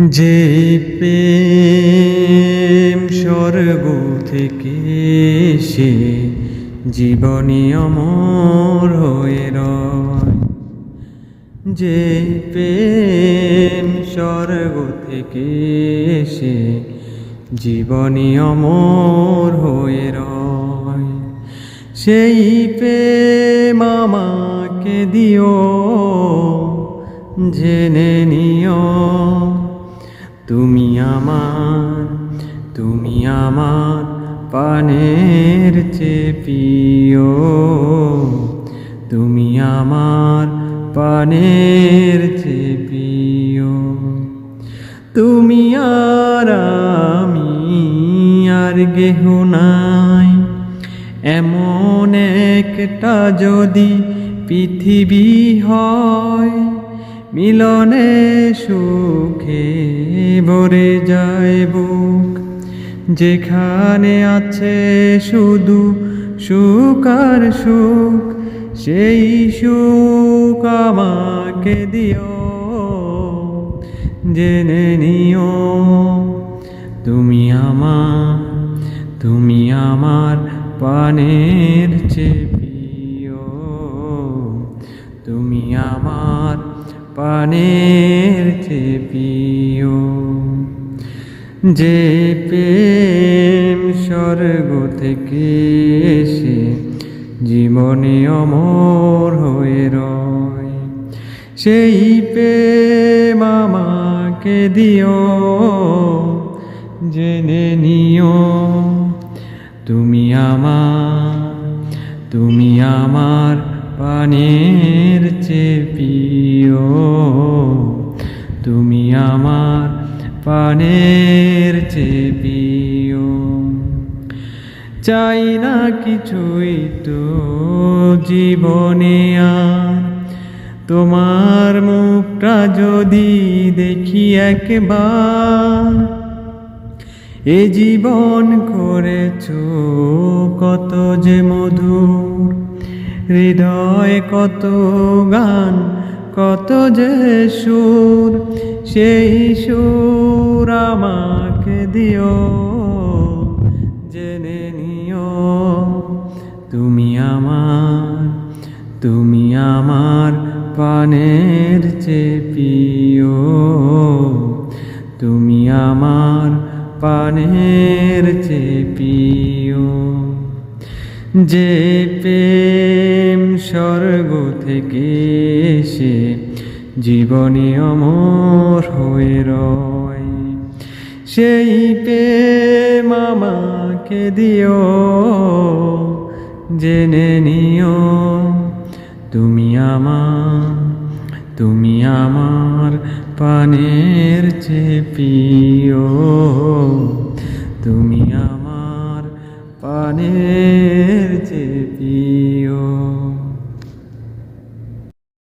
যে প্রেম স্বর্গ থেকে সে জীবনী অমর হয়ে রয়। যে প্রেম স্বর্গ থেকে সে জীবনী অমর হয়ে রয়। সেই প্রেম আমাকে দিও, জেনে নিও। তুমি আমার তুমি আমার পানের চেপিও তুমি আমার পানের চেপিও তুমি আর আমি আর গেহ নাই। এমন একটা যদি পৃথিবী হয় মিলনে সুখে ভরে যায় বুক। যেখানে আছে শুধু সুখ আর সুখ, সেই সুখ আমাকে দিও। জেনে নিও, তুমি আমার তুমি আমার পানের চেপিও তুমি আমার পানের চেপিও। যে প্রেম স্বর্গ থেকে এসে জীবনে অমর হয়ে রয়, সেই প্রেম আমাকে দিও, জেনে নিও। তুমি আমার তুমি আমার পানের চেপিও। তুমি আমার পানের চেপিও। চাই না কিছুই তো জীবনে আর। তোমার মুখটা যদি দেখি একবার, এ জীবন করেছ কত যে মধুর, হৃদয় কত গান কত যে সুর, সেই সুর আমাকে দিও, জেনে নিও। তুমি আমার তুমি আমার পানের চেপিও তুমি আমার পানের চেপিও যে প্রেম স্বর্গ থেকে সে জীবনে অমর হয়ে রয়। সেই প্রেম আমাকে দিও, জেনে নিও, তুমি আমার তুমি আমার পানের চেপিও তুমি আমার পানের